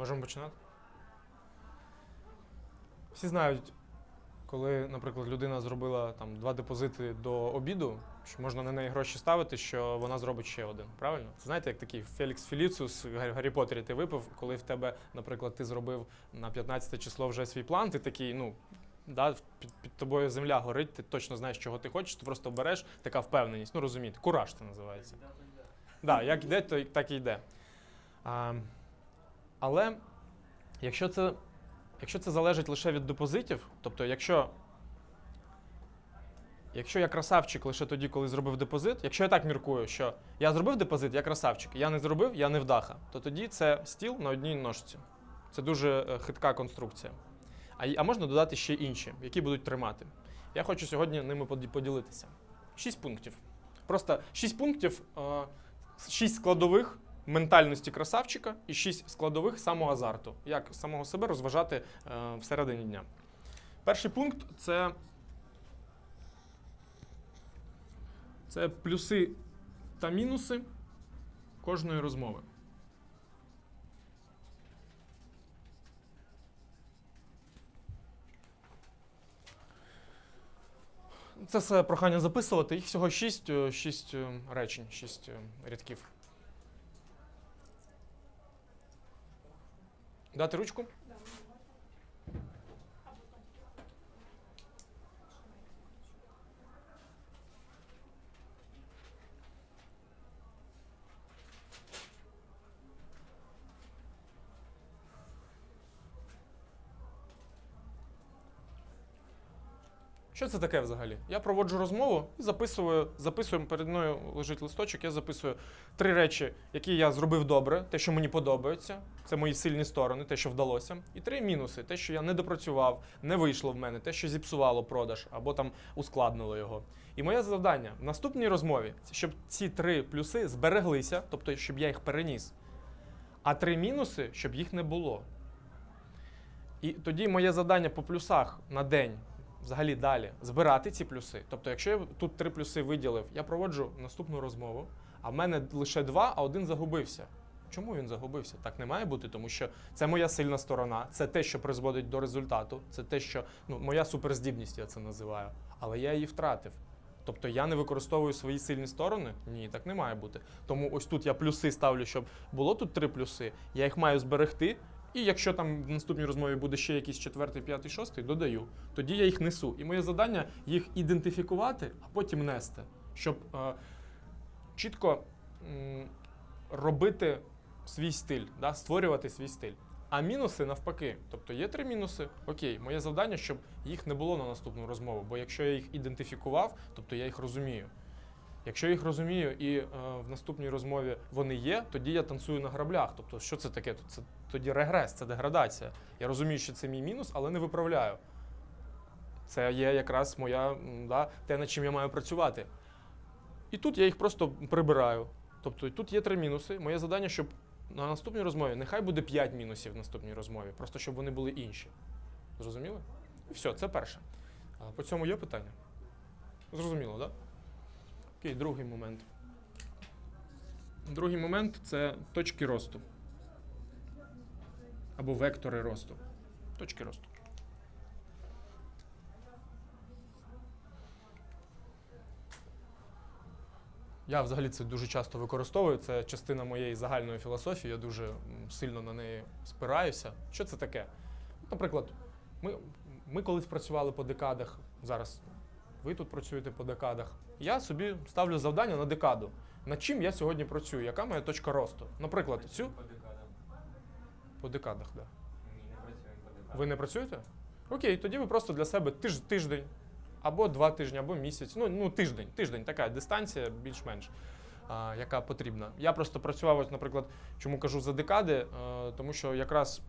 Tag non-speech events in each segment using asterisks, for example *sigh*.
Можемо починати? Всі знають, коли, наприклад, людина зробила там два депозити до обіду, що можна на неї гроші ставити, що вона зробить ще один. Правильно? Це знаєте, як такий Фелікс Феліцус в Гаррі Поттері ти випив, коли в тебе, наприклад, ти зробив на 15 число вже свій план, ти такий, ну. Да, під, під тобою земля горить, ти точно знаєш, чого ти хочеш, ти просто береш така впевненість. Ну розумієте, кураж це називається. Да, як йде, то так і йде. А, але якщо це, якщо це залежить лише від депозитів, тобто, якщо, якщо я красавчик лише тоді, коли зробив депозит, якщо я так міркую, що я зробив депозит, я красавчик, я не зробив, я не вдаха, то тоді це стіл на одній ножці. Це дуже е, хитка конструкція. А, а можна додати ще інші, які будуть тримати. Я хочу сьогодні ними поділитися. Шість пунктів. Просто шість пунктів, е, шість складових ментальності красавчика і шість складових самоазарту. Як самого себе розважати е, всередині дня. Перший пункт це, це плюси та мінуси кожної розмови. Це все прохання записувати. Їх всього шість, е, шість е, речень, шість е, рядків. Дати ручку? Що це таке взагалі? Я проводжу розмову і записую, записую перед мною лежить листочок, я записую три речі, які я зробив добре, те, що мені подобається, це мої сильні сторони, те, що вдалося. І три мінуси: те, що я не допрацював, не вийшло в мене, те, що зіпсувало продаж або там ускладнило його. І моє завдання в наступній розмові, щоб ці три плюси збереглися, тобто щоб я їх переніс, а три мінуси, щоб їх не було. І тоді моє завдання по плюсах на день взагалі далі збирати ці плюси. Тобто, якщо я тут три плюси виділив, я проводжу наступну розмову, а в мене лише два, а один загубився. Чому він загубився? Так не має бути, тому що це моя сильна сторона, це те, що призводить до результату, це те, що ну, моя суперздібність, я це називаю. Але я її втратив. Тобто я не використовую свої сильні сторони? Ні, так не має бути. Тому ось тут я плюси ставлю, щоб було тут три плюси. Я їх маю зберегти. І якщо там в наступній розмові буде ще якийсь четвертий, п'ятий, шостий, додаю. Тоді я їх несу. І моє завдання їх ідентифікувати, а потім нести, щоб е, чітко м, робити свій стиль, да, створювати свій стиль. А мінуси навпаки. Тобто є три мінуси. Окей, моє завдання, щоб їх не було на наступну розмову. Бо якщо я їх ідентифікував, тобто я їх розумію. Якщо їх розумію і е, в наступній розмові вони є, тоді я танцюю на граблях. Тобто, що це таке? Це тоді регрес, це деградація. Я розумію, що це мій мінус, але не виправляю. Це є якраз моя да, те, над чим я маю працювати. І тут я їх просто прибираю. Тобто тут є три мінуси. Моє завдання, щоб на наступній розмові нехай буде п'ять мінусів в наступній розмові, просто щоб вони були інші. Зрозуміли? І все, це перше. По цьому є питання? Зрозуміло, так? Да? Окей, другий момент. Другий момент це точки росту. Або вектори росту. Точки росту. Я взагалі це дуже часто використовую. Це частина моєї загальної філософії. Я дуже сильно на неї спираюся. Що це таке? Наприклад, ми, ми колись працювали по декадах. Зараз ви тут працюєте по декадах. Я собі ставлю завдання на декаду. Над чим я сьогодні працюю? Яка моя точка росту? Наприклад, цю По декадам. по декадах, так. Да. Ви не працюєте? Окей, тоді ви просто для себе тиж, тиждень, або два тижні, або місяць. Ну, ну тиждень, тиждень, така дистанція більш-менш, а, яка потрібна. Я просто працював, наприклад, чому кажу за декади, е, тому що якраз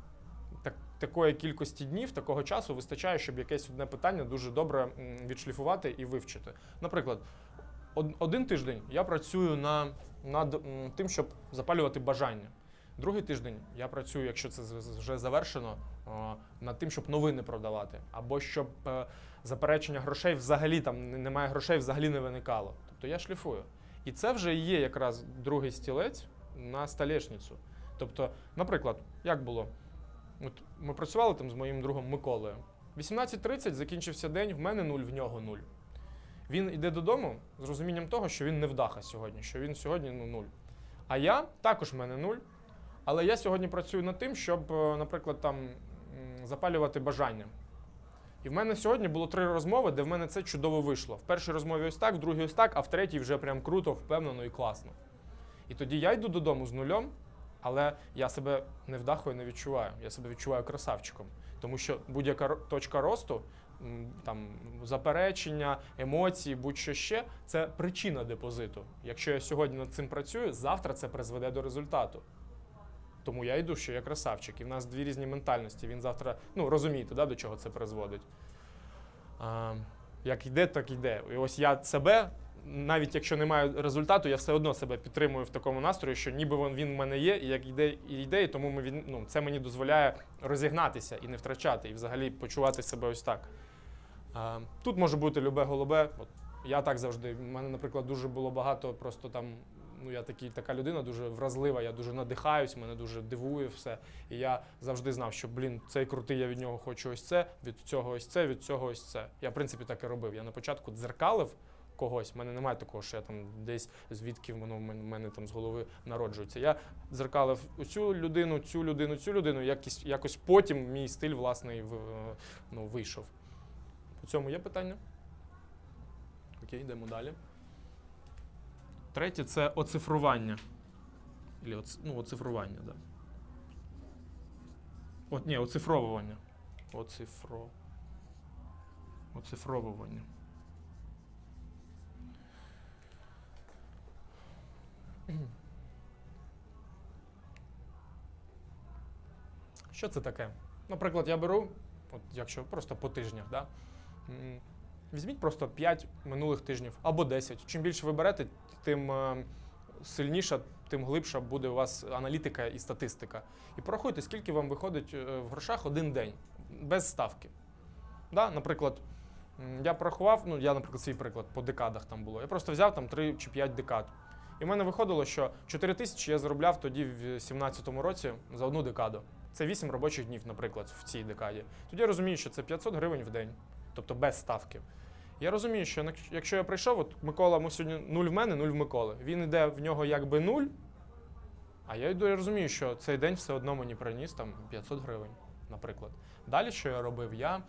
так, такої кількості днів, такого часу вистачає, щоб якесь одне питання дуже добре відшліфувати і вивчити. Наприклад, од- один тиждень я працюю на, над тим, щоб запалювати бажання. Другий тиждень я працюю, якщо це вже завершено, над тим, щоб новини продавати, або щоб е, заперечення грошей взагалі там немає грошей, взагалі не виникало. Тобто я шліфую. І це вже є якраз другий стілець на столешницю. Тобто, наприклад, як було? От ми працювали там з моїм другом Миколою. 18.30 закінчився день, в мене нуль, в нього нуль. Він йде додому з розумінням того, що він не вдаха сьогодні, що він сьогодні ну, нуль. А я також в мене нуль. Але я сьогодні працюю над тим, щоб, е, наприклад, там запалювати бажання. І в мене сьогодні було три розмови, де в мене це чудово вийшло. В першій розмові ось так, в другій ось так, а в третій вже прям круто, впевнено і класно. І тоді я йду додому з нульом, але я себе не вдахою не відчуваю. Я себе відчуваю красавчиком. Тому що будь-яка точка росту, там заперечення, емоції, будь-що ще це причина депозиту. Якщо я сьогодні над цим працюю, завтра це призведе до результату. Тому я йду, що я красавчик. І в нас дві різні ментальності. Він завтра, ну розумієте, да, до чого це призводить. А, як йде, так йде. І ось я себе, навіть якщо немає результату, я все одно себе підтримую в такому настрої, що ніби він, він в мене є, і як йде, і йде, і тому ми, він- ну, це мені дозволяє розігнатися і не втрачати, і взагалі почувати себе ось так. А, тут може бути любе голубе. От я так завжди. У мене, наприклад, дуже було багато просто там. Ну, я такий, така людина дуже вразлива, я дуже надихаюсь, мене дуже дивує все. І я завжди знав, що блін, цей крутий, я від нього хочу ось це, від цього ось це, від цього ось це. Я, в принципі, так і робив. Я на початку дзеркалив когось. У мене немає такого, що я там десь звідки воно в мене, там з голови народжується. Я дзеркалив цю людину, цю людину, цю людину. Якось, якось потім мій стиль власний в- ну, вийшов. У цьому є питання? Окей, йдемо далі. Третє це оцифрування. Ну, оцифрування, так. Да. От, ні, оцифровування. Оцифро... Оцифровування. *clears throat* Що це таке? Наприклад, я беру, от якщо просто по тижнях, да? візьміть просто 5 минулих тижнів або 10. Чим більше ви берете, тим е, сильніша, тим глибша буде у вас аналітика і статистика. І порахуйте, скільки вам виходить е, в грошах один день без ставки. Да? Наприклад, я порахував, ну я, наприклад, свій приклад по декадах там було. Я просто взяв там 3 чи 5 декад. І в мене виходило, що 4 тисячі я заробляв тоді в 2017 році за одну декаду. Це 8 робочих днів, наприклад, в цій декаді. Тоді я розумію, що це 500 гривень в день, тобто без ставки. Я розумію, що якщо я прийшов, от Микола, ми сьогодні нуль в мене, нуль в Миколи. Він йде в нього якби нуль, а я йду і розумію, що цей день все одно мені приніс там 500 гривень, наприклад. Далі, що я робив, я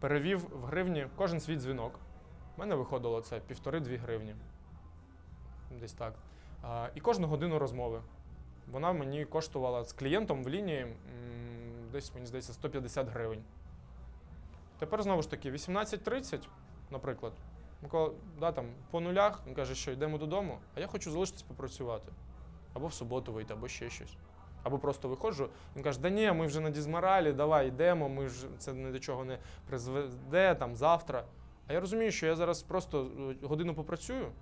перевів в гривні кожен свій дзвінок. У мене виходило це півтори-дві гривні. Десь так. І кожну годину розмови. Вона мені коштувала з клієнтом в лінії десь, мені здається, 150 гривень. Тепер знову ж таки, 18.30, наприклад, да, там, по нулях, він каже, що йдемо додому, а я хочу залишитись попрацювати. Або в суботу вийти, або ще щось. Або просто виходжу, він каже, да ні, ми вже на дізморалі, давай йдемо, ми ж це ні до чого не призведе там завтра. А я розумію, що я зараз просто е, годину попрацюю.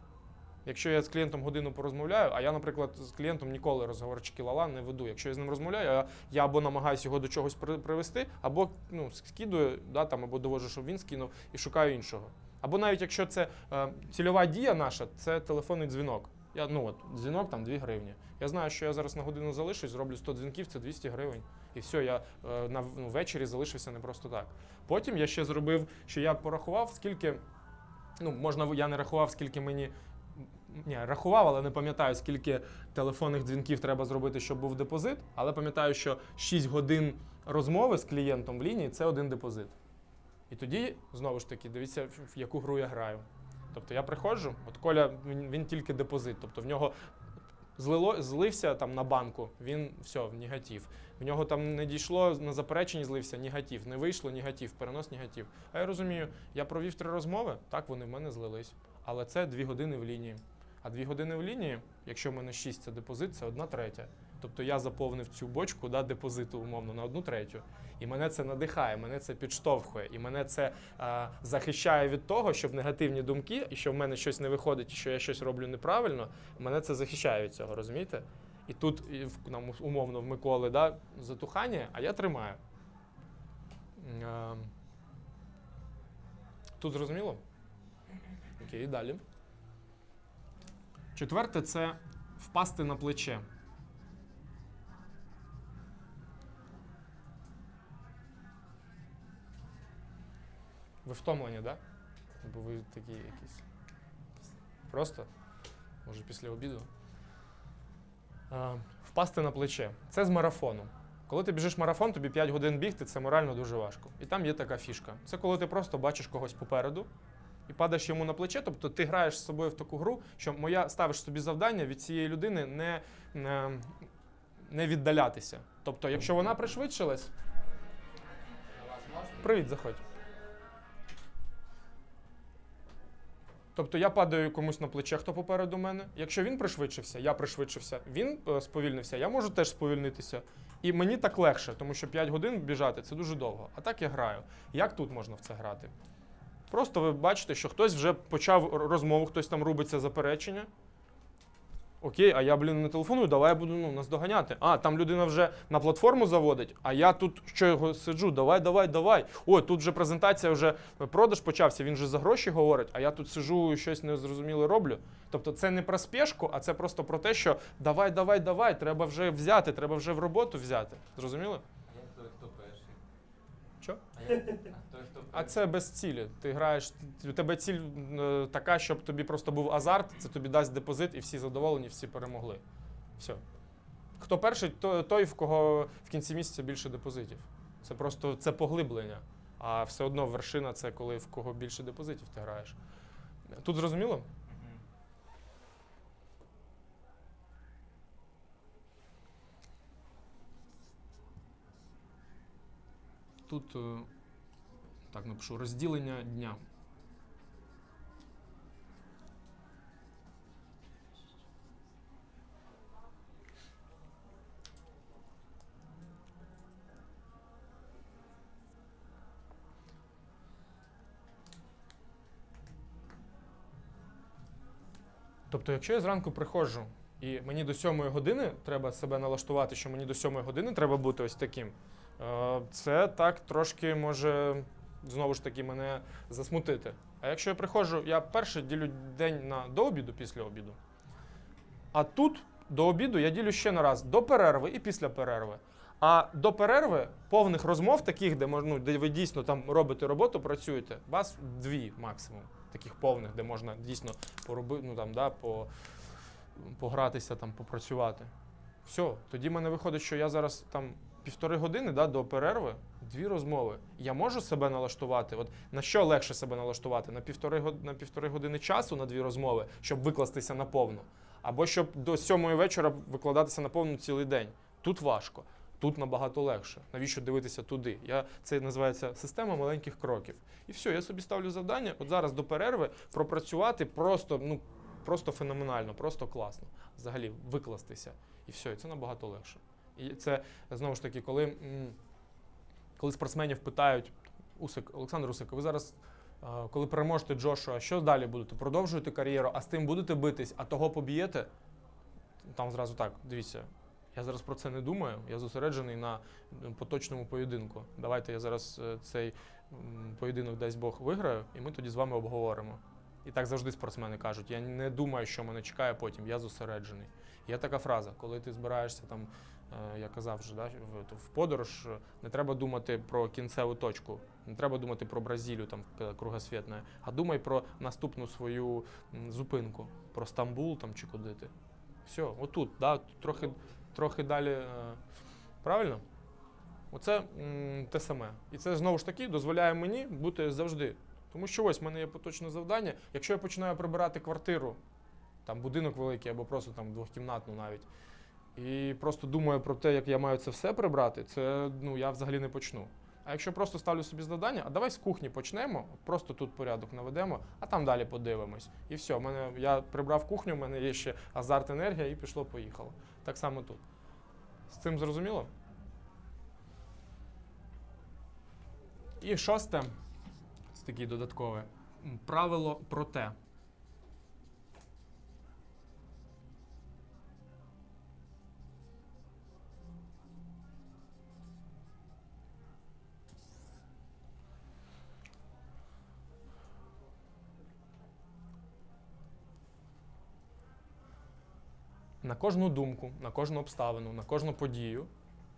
Якщо я з клієнтом годину порозмовляю, а я, наприклад, з клієнтом ніколи розговорчики лала не веду. Якщо я з ним розмовляю, я, або намагаюся його до чогось при- привести, або ну, скидую, да, там, або довожу, щоб він скинув, і шукаю іншого. Або навіть якщо це е, цільова дія наша, це телефонний дзвінок. Я, ну от, дзвінок там 2 гривні. Я знаю, що я зараз на годину залишусь, зроблю 100 дзвінків, це 200 гривень. І все, я е, на ну, ввечері залишився не просто так. Потім я ще зробив, що я порахував, скільки. Ну, можна, я не рахував, скільки мені. Ні, рахував, але не пам'ятаю, скільки телефонних дзвінків треба зробити, щоб був депозит. Але пам'ятаю, що 6 годин розмови з клієнтом в лінії це один депозит. І тоді, знову ж таки, дивіться, в- яку гру я граю. Тобто я приходжу, от Коля, він, він тільки депозит. Тобто в нього злило, злився там на банку, він все, негатив. В нього там не дійшло на запереченні, злився негатив, не вийшло негатив, перенос негатив. А я розумію, я провів три розмови, так вони в мене злились. Але це дві години в лінії. А дві години в лінії, якщо в мене 6 це депозит, це одна третя. Тобто я заповнив цю бочку да, депозиту умовно на одну третю. І мене це надихає, мене це підштовхує, і мене це е, захищає від того, щоб негативні думки, і що в мене щось не виходить, і що я щось роблю неправильно, мене це захищає від цього, розумієте? І тут нам умовно в Миколи да, затухання, а я тримаю. Е, тут зрозуміло? Окей, далі. Четверте це впасти на плече. Ви втомлені, так? Да? Бо ви такі якісь. Просто? Може, після обіду. А, впасти на плече. Це з марафону. Коли ти біжиш марафон, тобі 5 годин бігти, це морально дуже важко. І там є така фішка. Це коли ти просто бачиш когось попереду і падаєш йому на плече. Тобто ти граєш з собою в таку гру, що моя ставиш собі завдання від цієї людини не, не, не віддалятися. Тобто, якщо вона пришвидшилась? Привіт, заходь. Тобто я падаю комусь на плече, хто попереду мене. Якщо він пришвидшився, я пришвидшився, він е, сповільнився, я можу теж сповільнитися. І мені так легше, тому що 5 годин біжати це дуже довго. А так я граю. Як тут можна в це грати? Просто ви бачите, що хтось вже почав розмову, хтось там робиться заперечення. Окей, а я, блін, не телефоную, давай я буду ну, наздоганяти. А, там людина вже на платформу заводить, а я тут що його сиджу, давай, давай, давай. О, тут вже презентація, вже продаж почався, він вже за гроші говорить, а я тут сиджу і щось незрозуміле роблю. Тобто це не про спешку, а це просто про те, що давай, давай, давай, треба вже взяти, треба вже в роботу взяти. Зрозуміло? А як той, хто перший? Що? А це без цілі. Ти граєш, у тебе ціль е, така, щоб тобі просто був азарт, це тобі дасть депозит, і всі задоволені, всі перемогли. Все. Хто перший, то- той, в кого в кінці місяця більше депозитів. Це просто це поглиблення. А все одно вершина це коли в кого більше депозитів ти граєш. Тут зрозуміло? Тут е, так напишу розділення дня. Тобто, якщо я зранку приходжу і мені до сьомої години треба себе налаштувати, що мені до сьомої години треба бути ось таким, це так трошки може знову ж таки мене засмутити. А якщо я приходжу, я перше ділю день на до обіду, після обіду. А тут до обіду я ділю ще на раз до перерви і після перерви. А до перерви повних розмов, таких, де мож- ну, де ви дійсно там робите роботу, працюєте, вас дві максимум, таких повних, де можна дійсно поробити, ну там, да, по, погратися, там, попрацювати. Все, тоді в мене виходить, що я зараз там півтори години да, до перерви, дві розмови. Я можу себе налаштувати. От на що легше себе налаштувати? На півтори, на півтори години часу на дві розмови, щоб викластися на повну. Або щоб до сьомої вечора викладатися на повну цілий день. Тут важко. Тут набагато легше. Навіщо дивитися туди? Я, це називається система маленьких кроків. І все, я собі ставлю завдання. От зараз до перерви пропрацювати просто, ну, просто феноменально, просто класно. Взагалі викластися. І все, і це набагато легше. І це знову ж таки, коли, коли спортсменів питають Усик, Олександр Усик, ви зараз, коли переможете Джошуа, що далі будете? Продовжуєте кар'єру, а з тим будете битись, а того поб'єте? Там зразу так, дивіться. Я зараз про це не думаю. Я зосереджений на поточному поєдинку. Давайте я зараз е, цей поєдинок, дасть Бог, виграю, і ми тоді з вами обговоримо. І так завжди спортсмени кажуть: я не думаю, що мене чекає потім, я зосереджений. Є така фраза, коли ти збираєшся там, я казав вже, да, в, подорож, е, не треба думати про кінцеву точку, не треба думати про Бразилію, там к- кругосвітне, а думай про наступну свою зупинку, про Стамбул там чи куди ти. Все, отут, да, трохи, трохи далі. е, Правильно? Оце м, те саме. І це знову ж таки дозволяє мені бути завжди. Тому що ось в мене є поточне завдання. Якщо я починаю прибирати квартиру, там будинок великий або просто там двохкімнатну навіть, і просто думаю про те, як я маю це все прибрати, це ну я взагалі не почну. А якщо просто ставлю собі завдання, а давай з кухні почнемо, просто тут порядок наведемо, а там далі подивимось. І все, мене я прибрав кухню, в мене є ще азарт, енергія, і пішло, поїхало. Так само тут. З цим зрозуміло? І шосте, це таке додаткове. Правило про те. На кожну думку, на кожну обставину, на кожну подію,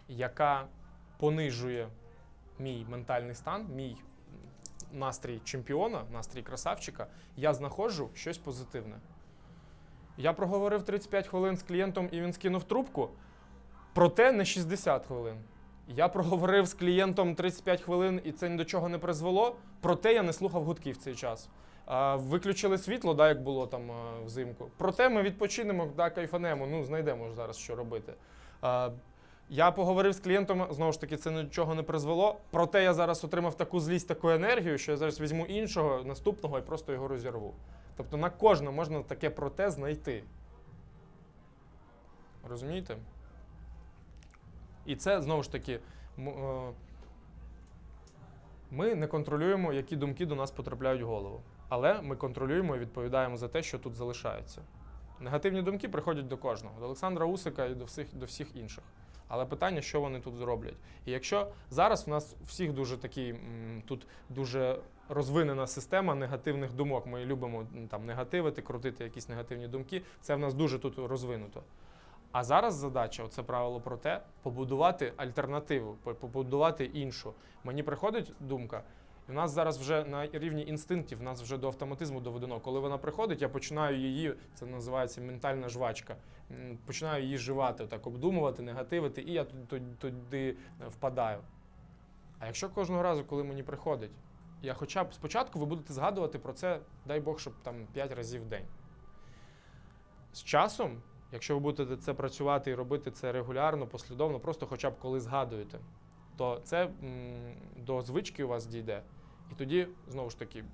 яка понижує мій ментальний стан, мій настрій чемпіона, настрій красавчика, я знаходжу щось позитивне. Я проговорив 35 хвилин з клієнтом і він скинув трубку, проте не 60 хвилин. Я проговорив з клієнтом 35 хвилин і це ні до чого не призвело, проте я не слухав гудків в цей час. Виключили світло, да, як було там взимку. Проте ми відпочинемо, да, кайфанемо, ну знайдемо ж зараз, що робити. Я поговорив з клієнтом, знову ж таки, це нічого не призвело. Проте я зараз отримав таку злість, таку енергію, що я зараз візьму іншого, наступного і просто його розірву. Тобто на кожне можна таке проте знайти. Розумієте? І це знову ж таки. е, Ми не контролюємо, які думки до нас потрапляють в голову. Але ми контролюємо і відповідаємо за те, що тут залишається. Негативні думки приходять до кожного, до Олександра Усика і до всіх, до всіх інших. Але питання, що вони тут зроблять. І якщо зараз в нас всіх дуже такий тут дуже розвинена система негативних думок. Ми любимо там негативити, крутити якісь негативні думки. Це в нас дуже тут розвинуто. А зараз задача, оце правило про те, побудувати альтернативу, побудувати іншу. Мені приходить думка, і в нас зараз вже на рівні інстинктів, в нас вже до автоматизму доведено. Коли вона приходить, я починаю її, це називається ментальна жвачка. Починаю її живати, так обдумувати, негативити, і я туди, туди впадаю. А якщо кожного разу, коли мені приходить, я хоча б спочатку ви будете згадувати про це, дай Бог, щоб там 5 разів в день. З часом, якщо ви будете це працювати і робити це регулярно, послідовно, просто хоча б коли згадуєте, то це м, до звички у вас дійде. І тоді, знову ж таки,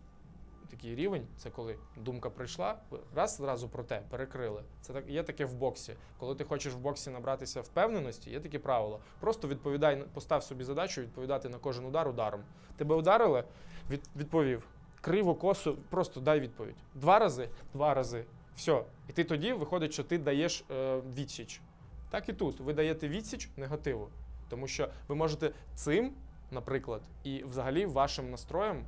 такий рівень це коли думка прийшла, раз зразу про те перекрили. Це так є таке в боксі. Коли ти хочеш в боксі набратися впевненості, є таке правило. Просто відповідай, постав собі задачу відповідати на кожен удар ударом. Тебе ударили, від, відповів. Криво, косо, просто дай відповідь. Два рази, два рази. Все. І ти тоді виходить, що ти даєш е, відсіч. Так і тут. Ви даєте відсіч негативу. Тому що ви можете цим, наприклад, і взагалі вашим настроєм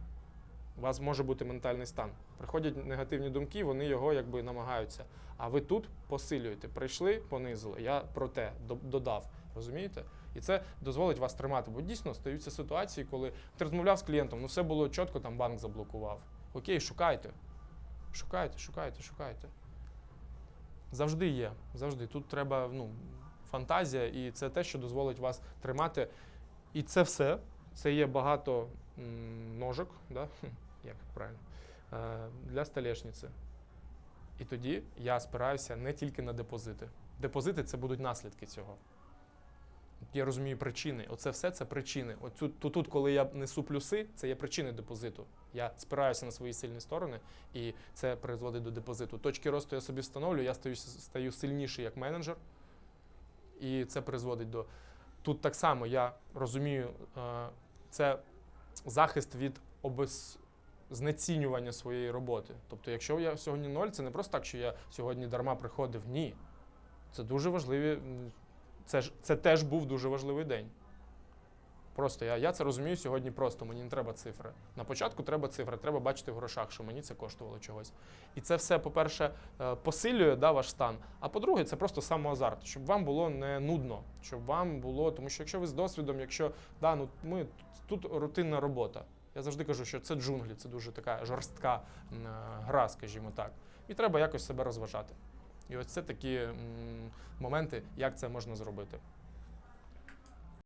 у вас може бути ментальний стан. Приходять негативні думки, вони його якби намагаються. А ви тут посилюєте. Прийшли, понизили. Я про те додав. Розумієте? І це дозволить вас тримати. Бо дійсно стаються ситуації, коли ти розмовляв з клієнтом, ну все було чітко, там банк заблокував. Окей, шукайте. Шукайте, шукайте, шукайте. Завжди є. Завжди. Тут треба ну, фантазія, і це те, що дозволить вас тримати. І це все. Це є багато ножок, да? як правильно, е, для столешниці. І тоді я спираюся не тільки на депозити. Депозити це будуть наслідки цього. Я розумію причини. Оце все це причини. Оцю, тут, тут, коли я несу плюси, це є причини депозиту. Я спираюся на свої сильні сторони, і це призводить до депозиту. Точки росту я собі встановлюю, я стаю, стаю сильніший як менеджер, і це призводить до. Тут так само я розумію, е, це захист від обез... знецінювання своєї роботи. Тобто, якщо я сьогодні ноль, це не просто так, що я сьогодні дарма приходив. Ні. Це дуже важливі. Це, це теж був дуже важливий день. Просто я, я це розумію сьогодні просто, мені не треба цифри. На початку треба цифри, треба бачити в грошах, що мені це коштувало чогось. І це все, по-перше, е, посилює да, ваш стан. А по-друге, це просто самоазарт, щоб вам було не нудно, щоб вам було. Тому що якщо ви з досвідом, якщо да, ну, ми тут рутинна робота. Я завжди кажу, що це джунглі, це дуже така жорстка е, гра, скажімо так. І треба якось себе розважати. І ось це такі м, моменти, як це можна зробити.